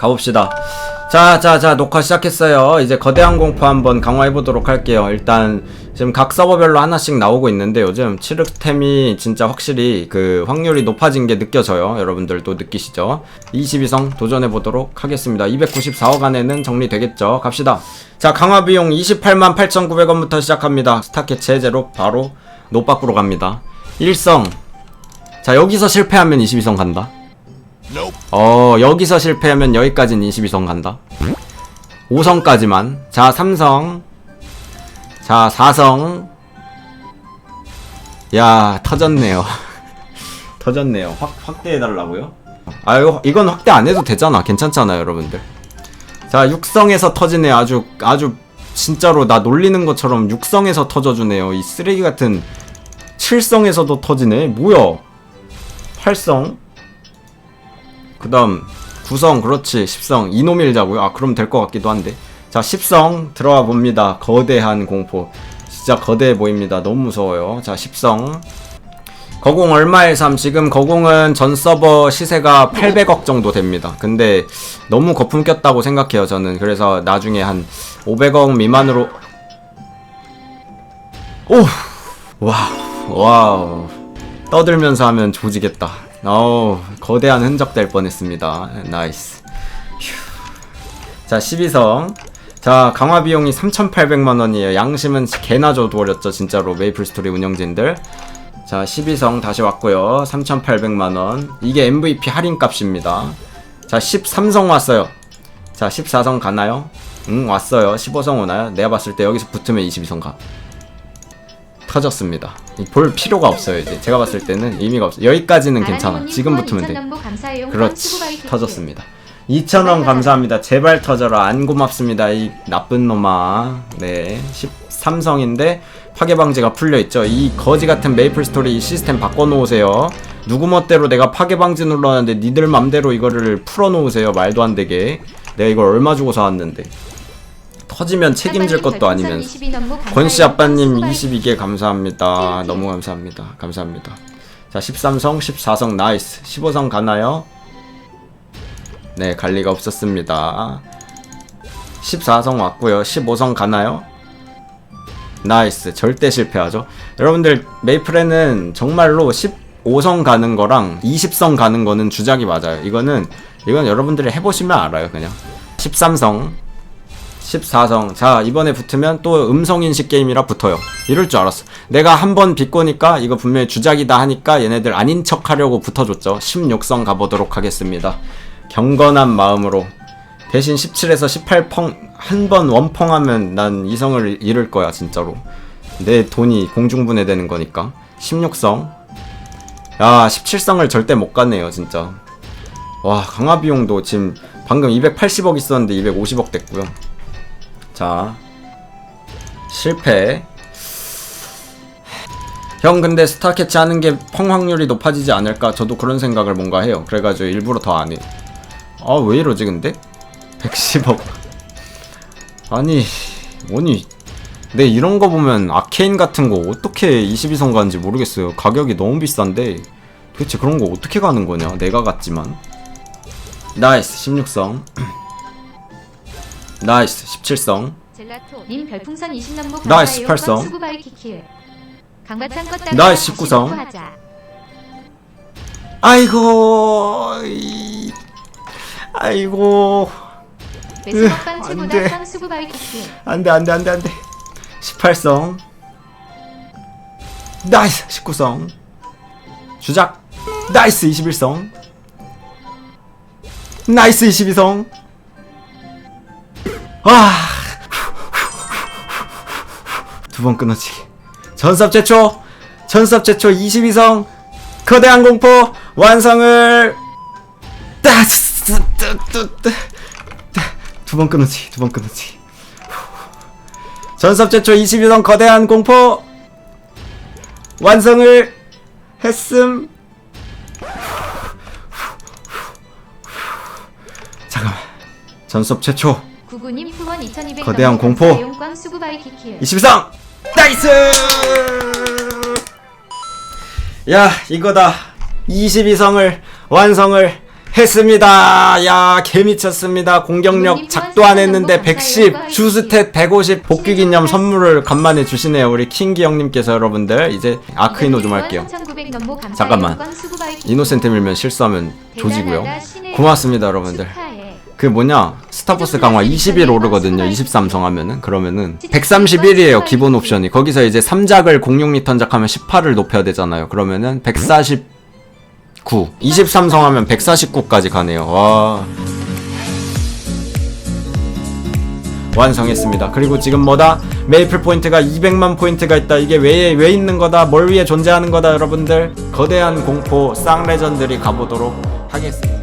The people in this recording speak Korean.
가봅시다. 자, 자, 자, 녹화 시작했어요. 이제 거대한 공포 한번 강화해보도록 할게요. 일단, 지금 각 서버별로 하나씩 나오고 있는데, 요즘 칠흑템이 진짜 확실히 그 확률이 높아진 게 느껴져요. 여러분들도 느끼시죠? 22성 도전해보도록 하겠습니다. 294억 안에는 정리되겠죠? 갑시다. 자, 강화 비용 28만 8,900원부터 시작합니다. 스타켓 제재로 바로 노박으로 갑니다. 1성. 자, 여기서 실패하면 22성 간다. 어 여기서 실패하면 여기까지는 22성 간다. 5성까지만. 자 3성. 자 4성. 야 터졌네요. 터졌네요. 확, 확대해달라고요? 아 이거, 이건 확대 안 해도 되잖아. 괜찮잖아요 여러분들. 자 6성에서 터지네. 아주 아주 진짜로 나 놀리는 것처럼 6성에서 터져주네요. 이 쓰레기 같은 7성에서도 터지네. 뭐야? 8성 그 다음 9성 그렇지. 10성. 이놈 일자고요. 아 그럼 될 것 같기도 한데. 자 10성 들어가 봅니다. 거대한 공포. 진짜 거대해 보입니다. 너무 무서워요. 자 10성. 거공 얼마의 삶? 지금 거공은 전 서버 시세가 800억 정도 됩니다. 근데 너무 거품 꼈다고 생각해요 저는. 그래서 나중에 한 500억 미만으로. 오! 와우. 와우. 떠들면서 하면 조지겠다 어우 거대한 흔적 될 뻔했습니다. 나이스. 휴. 자 12성. 자 강화 비용이 3,800만원이에요. 양심은 개나 줘버렸죠 진짜로. 메이플 스토리 운영진들. 자 12성 다시 왔고요. 3,800만원. 이게 MVP 할인 값입니다. 자 13성 왔어요. 자 14성 가나요? 응 왔어요. 15성 오나요? 내가 봤을 때 여기서 붙으면 22성 가 터졌습니다. 볼 필요가 없어요 이제 제가 봤을 때는 의미가 없어. 여기까지는 괜찮아. 지금 붙으면 돼. 그렇지 터졌습니다. 2,000원 감사합니다. 제발 터져라. 안 고맙습니다. 이 나쁜 놈아. 네. 13성인데 파괴 방지가 풀려 있죠. 이 거지 같은 메이플 스토리 이 시스템 바꿔 놓으세요. 누구 멋대로 내가 파괴 방지 눌렀는데 니들 맘대로 이거를 풀어 놓으세요. 말도 안 되게. 내가 이걸 얼마 주고 사왔는데. 터지면 책임질 것도 아니면서. 권씨 아빠님 22개 감사합니다. 너무 감사합니다. 감사합니다. 자, 13성, 14성 나이스. 15성 가나요? 네, 갈 리가 없었습니다. 14성 왔고요. 15성 가나요? 나이스. 절대 실패하죠. 여러분들 메이플에는 정말로 15성 가는 거랑 20성 가는 거는 주작이 맞아요. 이거는 이건 여러분들이 해보시면 알아요. 그냥 13성 14성. 자, 이번에 붙으면 또 음성인식 게임이라 붙어요. 이럴 줄 알았어. 내가 한 번 비꼬니까 이거 분명히 주작이다 하니까 얘네들 아닌 척 하려고 붙어줬죠. 16성 가보도록 하겠습니다. 경건한 마음으로. 대신 17에서 18펑, 한 번 원펑 하면 난 이성을 잃을 거야, 진짜로. 내 돈이 공중분해 되는 거니까. 16성. 야, 17성을 절대 못 가네요, 진짜. 와, 강화 비용도 지금 방금 280억 있었는데 250억 됐고요. 자 실패. 형 근데 스타 캐치 하는 게 펑 확률이 높아지지 않을까? 저도 그런 생각을 뭔가 해요. 그래가지고 일부러 더 안해. 아 왜 이러지 근데? 110억. 아니 뭐니 내 이런 거 보면 아케인 같은 거 어떻게 22성 가는지 모르겠어요. 가격이 너무 비싼데 도대체 그런 거 어떻게 가는 거냐? 내가 갔지만. 나이스 16성 나이스 17성. 님 별풍선 20넘무 나이스, 팔성. 수구바이 키킬 강바탕 껐다가 나이스, 다시 19성. 먹고 하자. 아이고 이- 아이고. 매수 먹방 안 최고다. 돼. 상 수구바이 키킬 안돼 안돼 안돼 안돼. 18성. 나이스 19성. 주작. 나이스 21성. 나이스 22성 와두 번 끊어지기. 전섭 최초 전섭 최초 22성 거대한 공포 완성을 두 번 끊어지기 두번 끊어지기. 전섭 최초 22성 거대한 공포 완성을 했음. 잠깐만. 전섭 최초 구구님 후원 2200 거대한 공포. 감사해요. 꽝 수구바이 키킬 22성 나이스 야 이거다 22성을 완성을 했습니다. 야, 개미쳤습니다. 공격력 작도 안 했는데 110, 주스탯 150 복귀 기념 선물을 간만에 주시네요. 우리 킹기 형님께서 여러분들 이제 아크이노 좀 할게요. 잠깐만. 이노센트 밀면 실수하면 조지고요. 고맙습니다, 여러분들. 그 뭐냐? 스타포스 강화 20일 오르거든요. 23성 하면은. 그러면은 131이에요 기본 옵션이. 거기서 이제 3작을 공룡 리턴작 하면 18을 높여야 되잖아요. 그러면은 149 23성 하면 149까지 가네요. 와. 완성했습니다. 그리고 지금 뭐다? 메이플 포인트가 200만 포인트가 있다. 이게 왜, 왜 있는 거다? 뭘 위해 존재하는 거다 여러분들? 거대한 공포 쌍레전들이 가보도록 하겠습니다